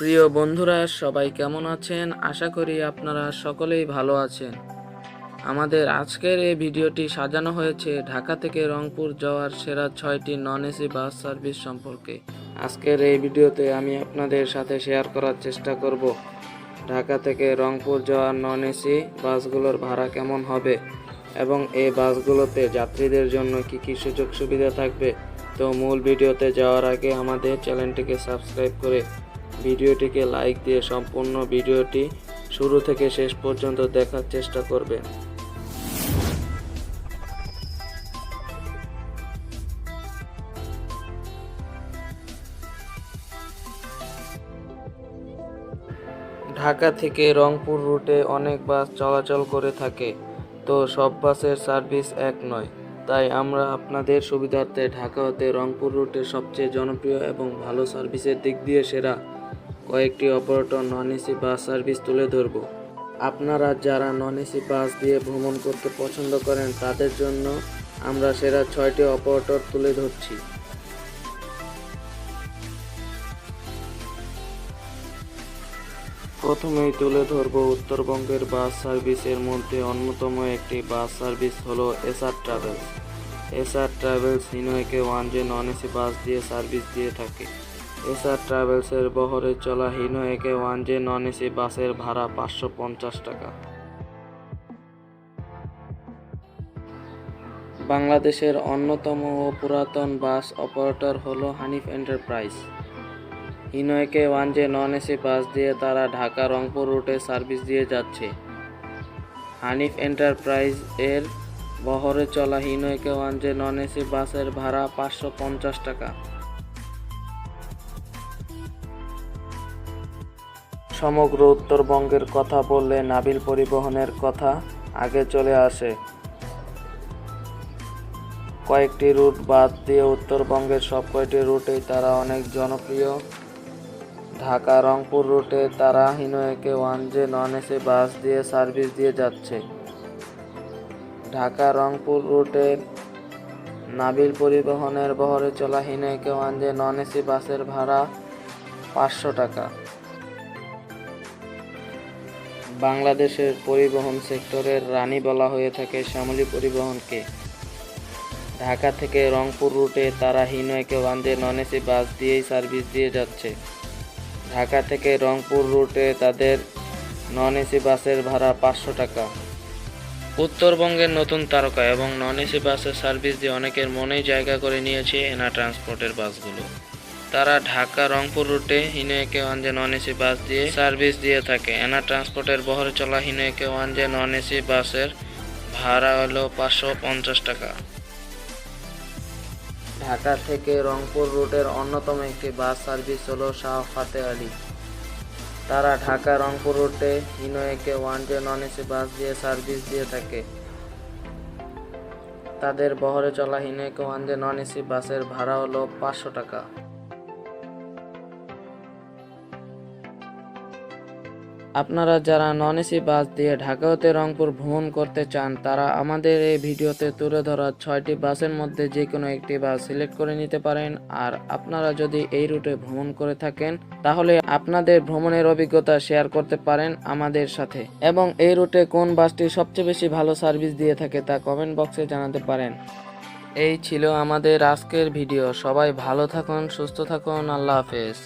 প্রিয় বন্ধুরা, সবাই কেমন আছেন? আশা করি আপনারা সকলেই ভালো আছেন। আমাদের আজকের এই ভিডিওটি সাজানো হয়েছে ঢাকা থেকে রংপুর যাওয়ার সেরা ছয়টি নন এসি বাস সার্ভিস সম্পর্কে। আজকের এই ভিডিওতে আমি আপনাদের সাথে শেয়ার করার চেষ্টা করব। ঢাকা থেকে রংপুর যাওয়ার নন এসি বাসগুলোর ভাড়া কেমন হবে এবং এই বাসগুলোতে যাত্রীদের জন্য কি কি সুযোগ সুবিধা থাকবে? তো মূল ভিডিওতে যাওয়ার আগে আমাদের চ্যানেলটিকে সাবস্ক্রাইব করে ভিডিওটিকে লাইক দিয়ে সম্পূর্ণ ভিডিওটি শুরু থেকে শেষ পর্যন্ত দেখার চেষ্টা করবেন ঢাকা থেকে রংপুর রুটে অনেক বাস চলাচল করে থাকে, তো সব বাসের সার্ভিস এক নয়। তাই আমরা আপনাদের সুবিধার্থে ঢাকা হতে রংপুর রুটে সবচেয়ে জনপ্রিয় এবং ভালো সার্ভিসের দিক দিয়ে সেরা কয়েকটি operator non AC bus service তুলে ধরব। আপনারা যারা নন এসি বাস দিয়ে ভ্রমণ করতে পছন্দ করেন, তাদের জন্য আমরা সেরা ছয়টি অপারেটর তুলে ধরছি। প্রথমেই তুলে ধরব উত্তরবঙ্গের বাস সার্ভিসের মধ্যে অন্যতম একটি বাস সার্ভিস হলো SR travels SR travels Hino AK one J non AC bus দিয়ে সার্ভিস দিয়ে থাকে। এসআর ট্রাভেলসের বহরে চলা Hino AK one J non AC বাসের ভাড়া পাঁচশো পঞ্চাশ টাকা। বাংলাদেশের অন্যতম ও পুরাতন বাস অপারেটর হল Hanif enterprise. Hino AK one J non AC bus দিয়ে তারা ঢাকা রংপুর রুটে সার্ভিস দিয়ে যাচ্ছে। হানিফ এন্টারপ্রাইজ এর বহরে চলা Hino AK one J non AC বাসের ভাড়া পাঁচশো পঞ্চাশ টাকা। সমগ্র উত্তরবঙ্গের কথা বললে নাবিল পরিবহনের কথা আগে চলে আসে। কয়েকটি রুট বাদ দিয়ে উত্তরবঙ্গের সব কয়টি রুটেই তারা অনেক জনপ্রিয়। ঢাকা রংপুর রুটে তারা Hino AK one J non AC bus দিয়ে সার্ভিস দিয়ে যাচ্ছে। ঢাকা রংপুর রুটে নাবিল পরিবহনের বহরে চলা Hino AK one J non AC বাসের ভাড়া পাঁচশো টাকা। বাংলাদেশের পরিবহন সেক্টরের রানী বলা হয়ে থাকে শ্যামলী পরিবহনকে। ঢাকা থেকে রংপুর রুটে তারা হিনয়কে ওয়ানজে নন এসি বাস দিয়েই সার্ভিস দিয়ে যাচ্ছে। ঢাকা থেকে রংপুর রুটে তাদের নন এসি বাসের ভাড়া পাঁচশো টাকা। উত্তরবঙ্গের নতুন তারকা এবং নন এসি বাসের সার্ভিস দিয়ে অনেকের মনেই জায়গা করে নিয়েছে এনা ট্রান্সপোর্টের বাসগুলো। তারা ঢাকা রংপুর রুটে হিনয়কে ওয়ানজে নন এসি বাস দিয়ে সার্ভিস দিয়ে থাকে। এনা ট্রান্সপোর্টের বহরে চলা হিনয়কে ওয়ানজে নন এসি বাসের ভাড়া হলো পাঁচশো পঞ্চাশ টাকা। ঢাকা থেকে রংপুর রুটের অন্যতম একটি বাস সার্ভিস হলো শাহ ফাতে আলী। তারা ঢাকা রংপুর রুটে Hino AK one J non AC bus দিয়ে সার্ভিস দিয়ে থাকে। তাদের বহরে চলা Hino AK one J non AC বাসের ভাড়া হলো পাঁচশো টাকা। আপনারা যারা নন এসি বাস দিয়ে ঢাকা হতে রংপুর ভ্রমণ করতে চান, তারা আমাদের এই ভিডিওতে তুলে ধরা ছয়টি বাসের মধ্যে যে কোনো একটি বাস সিলেক্ট করে নিতে পারেন। আর আপনারা যদি এই রুটে ভ্রমণ করে থাকেন, তাহলে আপনাদের ভ্রমণের অভিজ্ঞতা শেয়ার করতে পারেন আমাদের সাথে। এবং এই রুটে কোন বাসটি সবচেয়ে বেশি ভালো সার্ভিস দিয়ে থাকে তা কমেন্ট বক্সে জানাতে পারেন। এই ছিল আমাদের আজকের ভিডিও। সবাই ভালো থাকুন, সুস্থ থাকুন। আল্লাহ হাফেজ।